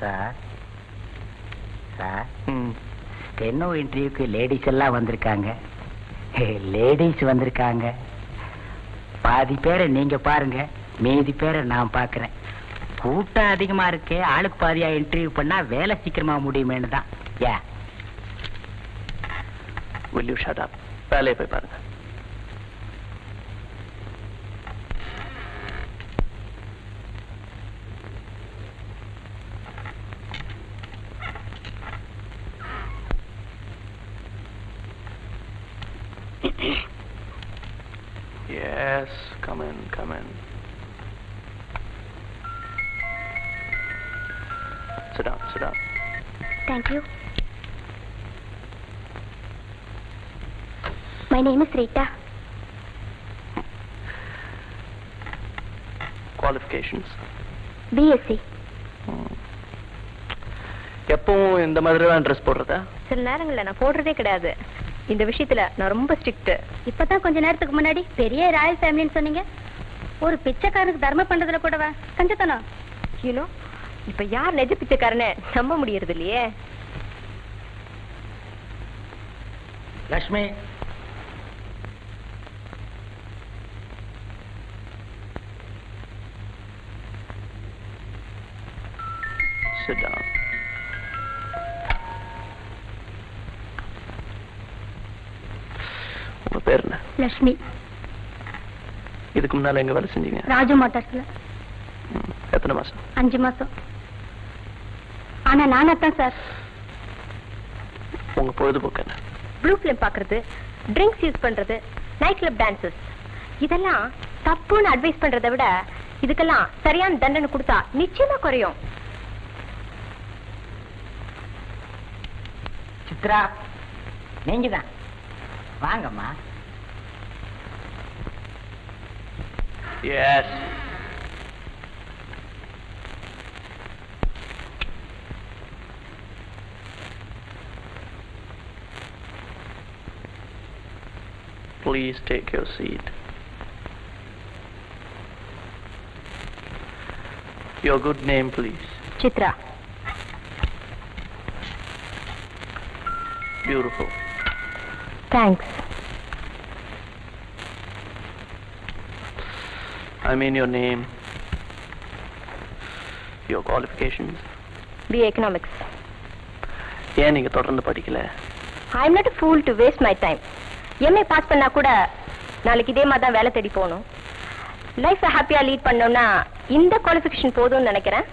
Sir. Sir. Steno இன்டர்வியூக்கு ladies எல்லாம் வந்திருக்காங்க. லேடிஸ் வந்திருக்காங்க. பாதி பேரை நீங்க பாருங்க. மீதி பேரை நான் பார்க்கறேன் கூட்டம் அதிகமா இருக்கு ஆளுக்கு பாதியா இன்டர்வியூ பண்ணா வேலை சீக்கிரமா முடியுமேனு தான் ஏ will you shut up? வேலையை போய் பாருங்க. Sit down sit down Thank you. My name is Rita. qualifications BSc. ம். எப்பவும் இந்த மாதிரி தான் ட்ரெஸ் போடுறதா சில நேரங்கள்ல நான் போடுறதே கிடையாது இந்த விஷயத்துல நான் ரொம்ப ஸ்ட்ரிக்ட் இப்பதான் கொஞ்ச நேரத்துக்கு முன்னாடி பெரிய ராயல் ஃபேமிலின்னு சொன்னீங்க ஒரு பிச்சைக்காரனுக்கு தர்மம் பண்றதுல கூடவா கஞ்சத்தனம் யூனோ இப்ப யார் நெஜ பிச்சைக்காரன்னு நம்ப முடியறது இல்லையே லக்ஷ்மி. sit down உங்க பேர் என்ன? லட்சுமி இதுக்கு முன்னால எங்க வேலை செஞ்சீங்க? ராஜு மோட்டார்ஸ்ல ம். எத்தனை மாசம்? அஞ்சு மாசம். ஆனா நானா தான் சார். உங்க பொழுதுபோக்கு என்ன? ப்ளூ ஃபிலிம் பாக்குறது ட்ரிங்க்ஸ் யூஸ் பண்றது நைட் கிளப் டான்சஸ் இதெல்லாம் தப்புன்னு அட்வைஸ் பண்றதை விட இதுக்கெல்லாம் சரியான தண்டனை கொடுத்தா நிச்சயமா குறையும். சித்ரா நீங்க தான் வாங்கம்மா. Yes Please take your seat. Your good name, please. Chitra Beautiful. Thanks I mean your name, your qualifications. B economics ஏன் நீங்க தொடர்ந்து படிக்கல I am not fool to waste my time MA pass பண்ணா கூட நாளைக்கு இதே மாதிரி தான் வேலை தேடி போகணும். லைஃப்பை ஹாப்பியா லீட் பண்ணோம்னா இந்த குவாலிஃபிகேஷன் போதும்னு நினைக்கிறேன்.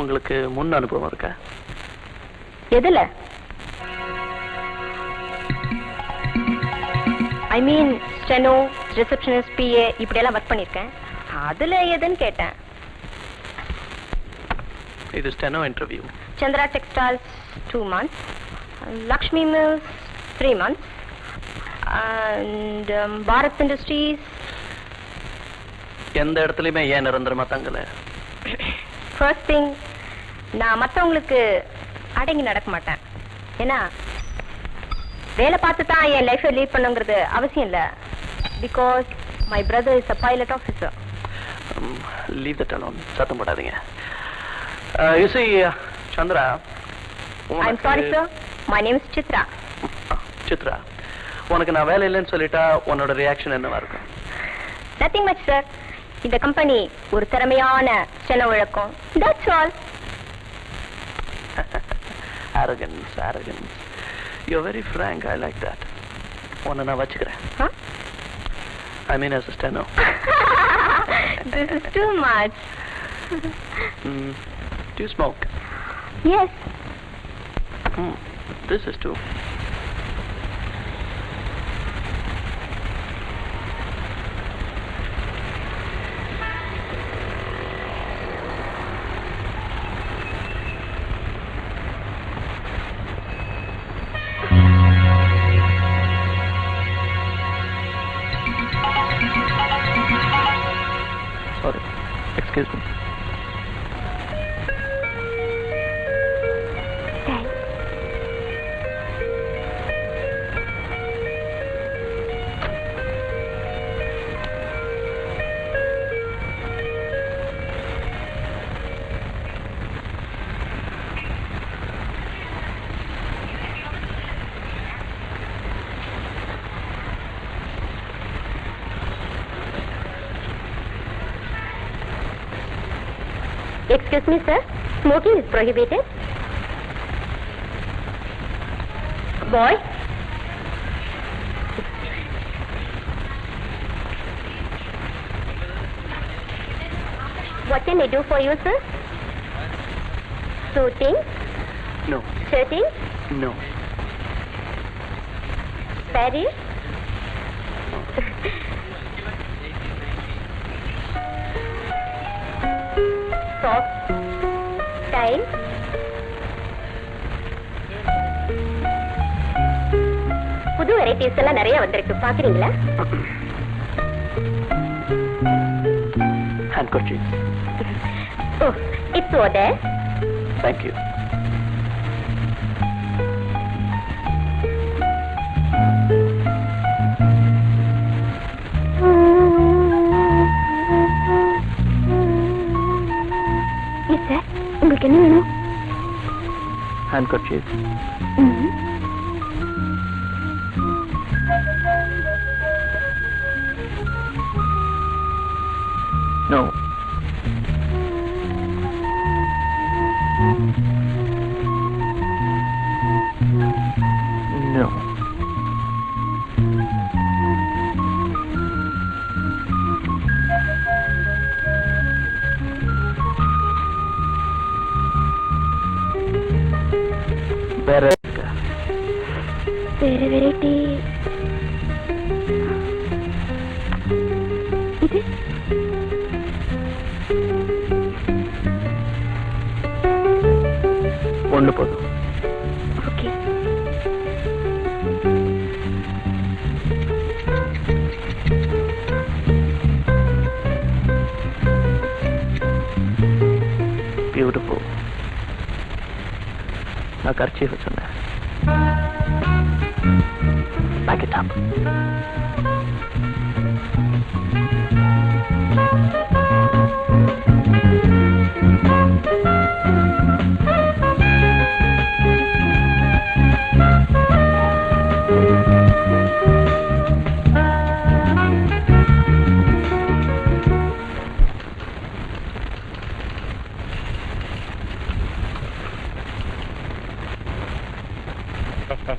உங்களுக்கு முன் அனுபவம் இருக்கா? எதுல? I mean steno receptionist PA இப்படியெல்லாம் ஒர்க் பண்ணியிருக்கேன். அதுல எதுன்னு கேட்டேன். இது steno interview Chandra textiles two months Lakshmi mills three months and Bharat industries. எந்த இடத்துலயுமே ஏன் நிரந்தரமா தங்கல? ஃபர்ஸ்ட் திங் நான் மற்றவங்களுக்கு அடங்கி நடக்க மாட்டேன். ஏன்னா வேலை பார்த்து தான் என் லைஃப்பை லீட் பண்ணுங்கிறது அவசியம் இல்லை. Because my brother is a pilot officer leave that alone சத்தம் போடாதீங்க. You see Chandra I am sorry sir my name is Chitra Chitra உனக்கு நான் வேலை இல்லைன்னு சொல்லிட்டா உன்னோட ரியாக்ஷன் என்னவா இருக்கும்? நத்திங் மச் சார் இந்த கம்பெனி ஒரு திறமையான சென வழக்கம். That's all arrogance arrogance. You're very frank i like that. உன்னை நான் வச்சுக்கிறேன். I mean as a steno this is too much mm. do you smoke? Yes mm. This is too Excuse me, sir. Smoking is prohibited. Boy. What can I do for you, sir? Shooting, No, shooting, no. Paris. Soft, style. புது varieties எல்லாம் நிறைய வந்திருக்கு பாக்குறீங்களா Handkerchief. Oh it's Thank you. handkerchief. Mm -hmm. ஒண்ணு போதும் okay beautiful நான்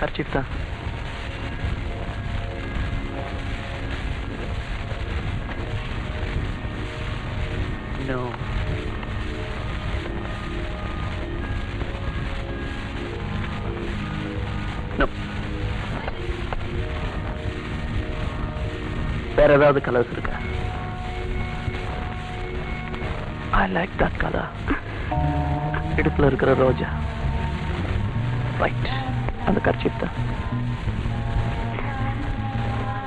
kerchief தான். No. No. வேற ஏதாவது கலர்ஸ் இருக்கா? ஐ லைக் தட் கலர் இடுப்புல இருக்கிற ரோஜா. ரைட் அந்த கர்ச்சீஃப் தான்.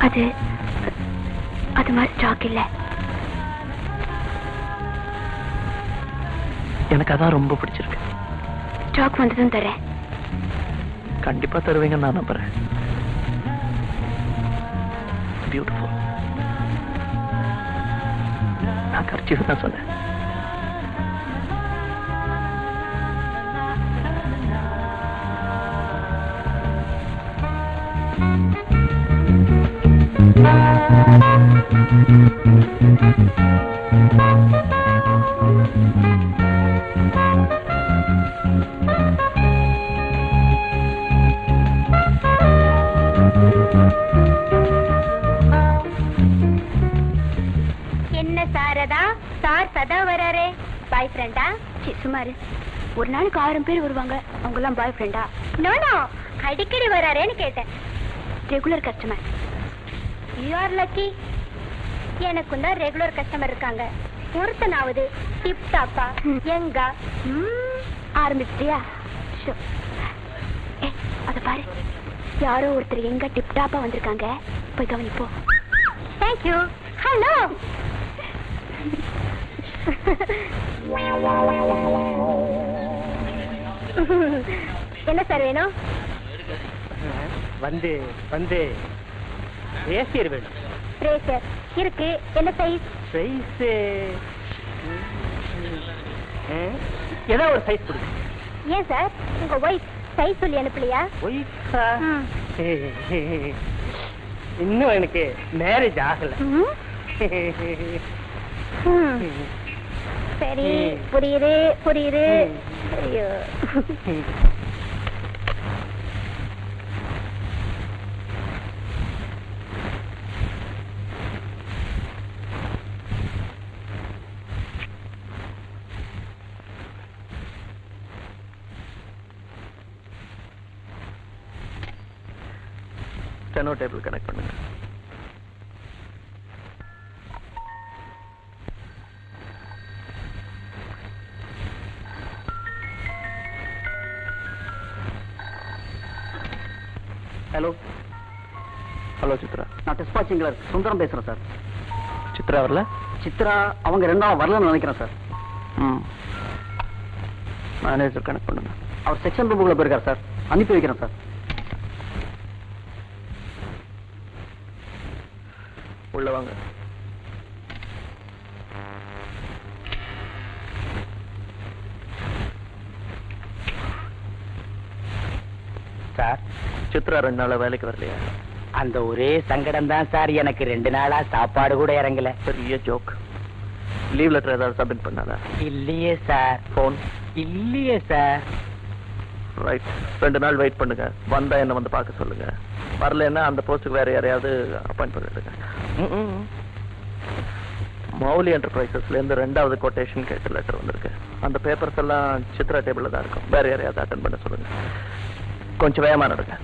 அது அது மாதிரி ஸ்டாக் இல்லை. எனக்கு அதான் ரொம்ப பிடிச்சிருக்கு. ஸ்டாக் வந்ததும் தரேன். கண்டிப்பா தருவீங்கன்னு நான் நம்புறேன். பியூட்டிஃபுல் நான் கர்ச்சீஃப் தான் சொன்னேன். என்ன சாரதா? சார் சதா வராரே. பாய் ஃப்ரெண்டா சுமாரு ஒரு நாளுக்கு ஆயிரம் பேர் வருவாங்க. அவங்க எல்லாம் பாய் ஃப்ரெண்டா நோ அடிக்கடி வராரேன்னு கேட்டேன். Regular customer you are lucky எனக்கும் தான் ரெகுலர் கஸ்டமர் இருக்காங்க. ஒருத்தனாவது டிப் டாப்பா எங்க ஆரம்பிச்சியா ஆரம்பிச்சிட்டியா? ஷோ. அத பாரு. யாரோ ஒருத்தர் எங்க டிப் டாப்பா வந்திருக்காங்க? போய் கவனிப்போ. தேங்க்யூ ஹலோ என்ன சார் வேணும்? வந்து வந்து. ஏசியர் வேணும். பிரேசர் இருக்கு. என்ன சைஸ் சைஸ் ஏதோ ஒரு சைஸ் கொடுங்க ஏன் சார் உங்க ஒய்ஃப் சைஸ் சொல்லி அனுப்பலையா? ஒய்ஃபா. இன்னும் எனக்கு மேரேஜ் ஆகல. சரி. புரியுது புரியுது. ஐயோ. ஸ்டெனோ டேபிள் கனெக்ட் பண்ணுங்க. Hello hello Chitra. நான் டிஸ்பாச்சிங்களர் சுந்தரம் பேசுறேன் சார். சித்ரா வரல? சித்ரா அவங்க ரெண்டாம் வரலன்னு நினைக்கிறேன் சார். ம். மேனேஜர் கனெக்ட் பண்ணுங்க. அவர் செக்ஷன் ரூமுக்குள்ள போயிருக்கார் சார். அனுப்பி வைக்கிறேன் சார். உள்ள வாங்க சார்? சித்ரா ரெண்டு நாளா வேலைக்கு வரலையா? அந்த ஒரே சங்கடம் தான் சார். எனக்கு ரெண்டு நாளா சாப்பாடு கூட இறங்கல. பெரிய ஜோக் லீவ் லெட்டர் ஏதாவது சப்மிட் பண்ணாதா? இல்லையே சார். ஃபோன் இல்லையே சார். ரைட் ரெண்டு நாள் வெயிட் பண்ணுங்க. வந்தா என்ன வந்து பார்க்க சொல்லுங்க. வரலைன்னா அந்த போஸ்ட்டுக்கு வேற யாரையாவது அப்பாயிண்ட் பண்ணிடுங்க. மௌலி என்டர்பிரைசஸ்லேருந்து ரெண்டாவது கொட்டேஷன் கேட்ட லெட்டர் வந்திருக்கு. அந்த பேப்பர்ஸ் எல்லாம் சித்ரா டேபிளில் தான் இருக்கும். வேறு யாரையாவது அட்டன் பண்ண சொல்லுங்கள் கொஞ்சம் வேகமாக நடங்க.